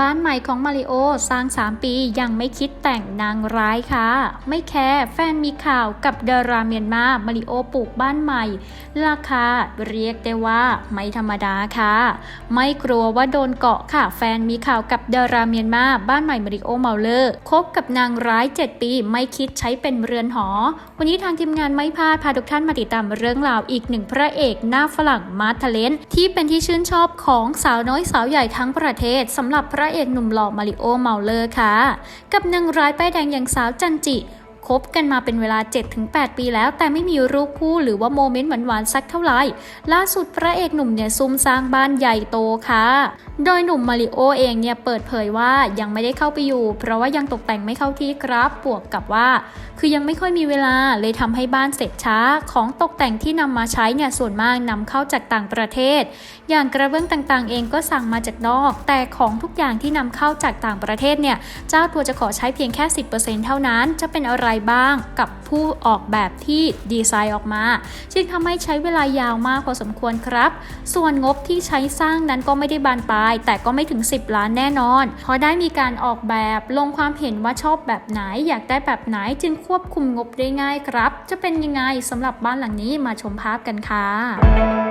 บ้านใหม่ของมาริโอสร้าง 3 ปียังไม่คิดแต่งนางร้ายค่ะ ไม่แคร์แฟนมีข่าวกับดาราเมียนมามาริโอปลูกบ้านใหม่ ราคาเรียกได้ว่าไม่ธรรมดาค่ะ ไม่กลัวว่าโดนเกาะค่ะ แฟนมีข่าวกับดาราเมียนมาบ้านใหม่มาริโอเมาเลอร์คบกับนางร้าย 7 ปี ไม่คิดใช้เป็นเรือนหอ วันนี้ทางทีมงานไม่พลาดพาทุกท่านมาติดตามเรื่องราวอีกหนึ่งพระเอกหน้าฝรั่งมาทเลนที่เป็นที่ชื่นชอบของสาวน้อยสาวใหญ่ทั้งประเทศสำหรับพระเอกหนุ่มหล่อมาริโอเมาเลอร์ค่ะ กับนางร้ายป้ายแดงอย่างสาวจันจิ คบกันมาเป็นเวลา 7-8 ปีแล้ว แต่ไม่มีรูปคู่หรือว่าโมเมนต์หวานๆสักเท่าไหร่ ล่าสุดพระเอกหนุ่มเนี่ยซุ่มสร้างบ้านใหญ่โตค่ะ โดยหนุ่มมาริโอเองเนี่ยเปิดเผยว่ายังไม่ได้เข้าไปอยู่ เพราะว่ายังตกแต่งไม่เข้าที่ครับบวกกับว่า คือยังไม่ค่อยมีเวลาเลยทำให้บ้านเสร็จช้า ของตกแต่งที่นำมาใช้เนี่ยส่วนมากนำเข้าจากต่างประเทศ อย่างกระเบื้องต่างๆ เองก็สั่งมาจากนอก แต่ของทุกอย่างที่นำเข้าจากต่างประเทศเนี่ยเจ้าตัวจะขอใช้เพียงแค่ 10%เท่านั้นจะเป็นอะไรบ้างกับผู้ออกแบบที่ดีไซน์ออกมา จึงทำให้ใช้เวลายาวมากพอสมควรครับ ส่วนงบที่ใช้สร้างนั้นก็ไม่ได้บานปลาย แต่ก็ไม่ถึง 10 ล้านแน่นอน เพราะได้มีการออกแบบลงความเห็นว่าชอบแบบไหน อยากได้แบบไหนจึงควบคุมงบได้ง่ายครับ จะเป็นยังไงสำหรับบ้านหลังนี้มาชมภาพกันค่ะ